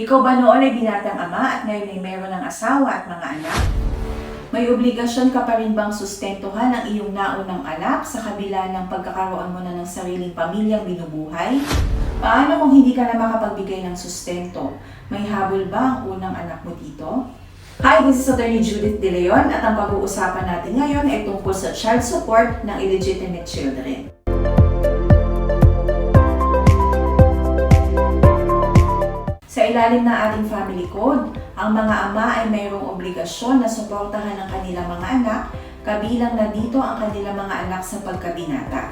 Ikaw ba noon ay binatang ama at ngayon ay meron ng asawa at mga anak? May obligasyon ka pa rin bang sustentuhan ang iyong naunang anak sa kabila ng pagkakaroon mo na ng sariling pamilyang binubuhay? Paano kung hindi ka na makapagbigay ng sustento? May habol ba ang unang anak mo dito? Hi, this is Attorney Judith De Leon at ang pag-uusapan natin ngayon ay tungkol sa child support ng illegitimate children. Ilalim ng ating family code, ang mga ama ay mayroong obligasyon na suportahan ang kanilang mga anak, kabilang na dito ang kanilang mga anak sa pagkabinata.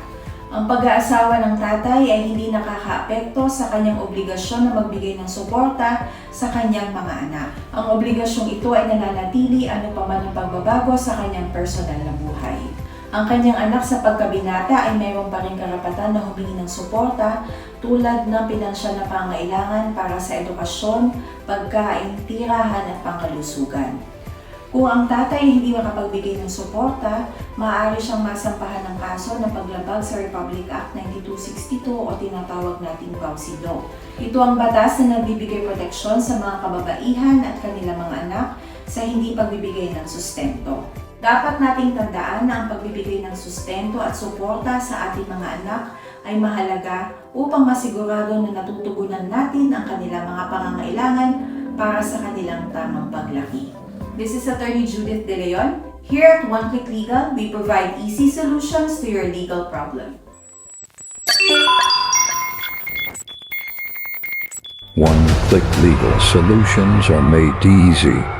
Ang pag-aasawa ng tatay ay hindi nakakaapekto sa kanyang obligasyon na magbigay ng suporta sa kanyang mga anak. Ang obligasyong ito ay nananatili ano pa ang pagbabago sa kanyang personal na buhay. Ang kanyang anak sa pagkabinata ay mayroon pa rin karapatan na humingi ng suporta tulad ng pinansyal na pangailangan para sa edukasyon, pagkain, tirahan at pangkalusugan. Kung ang tatay ay hindi makapagbigay ng suporta, maaari siyang masampahan ng kaso na paglabag sa Republic Act 9262 o tinatawag nating Bausi Law. Ito ang batas na nagbibigay proteksyon sa mga kababaihan at kanilang mga anak sa hindi pagbibigay ng sustento. Dapat nating tandaan na ang pagbibigay ng sustento at suporta sa ating mga anak ay mahalaga upang masigurado na natutugunan natin ang kanilang mga pangangailangan para sa kanilang tamang paglaki. This is Attorney Judith De Leon. Here at One Click Legal, we provide easy solutions to your legal problem. One click legal solutions are made easy.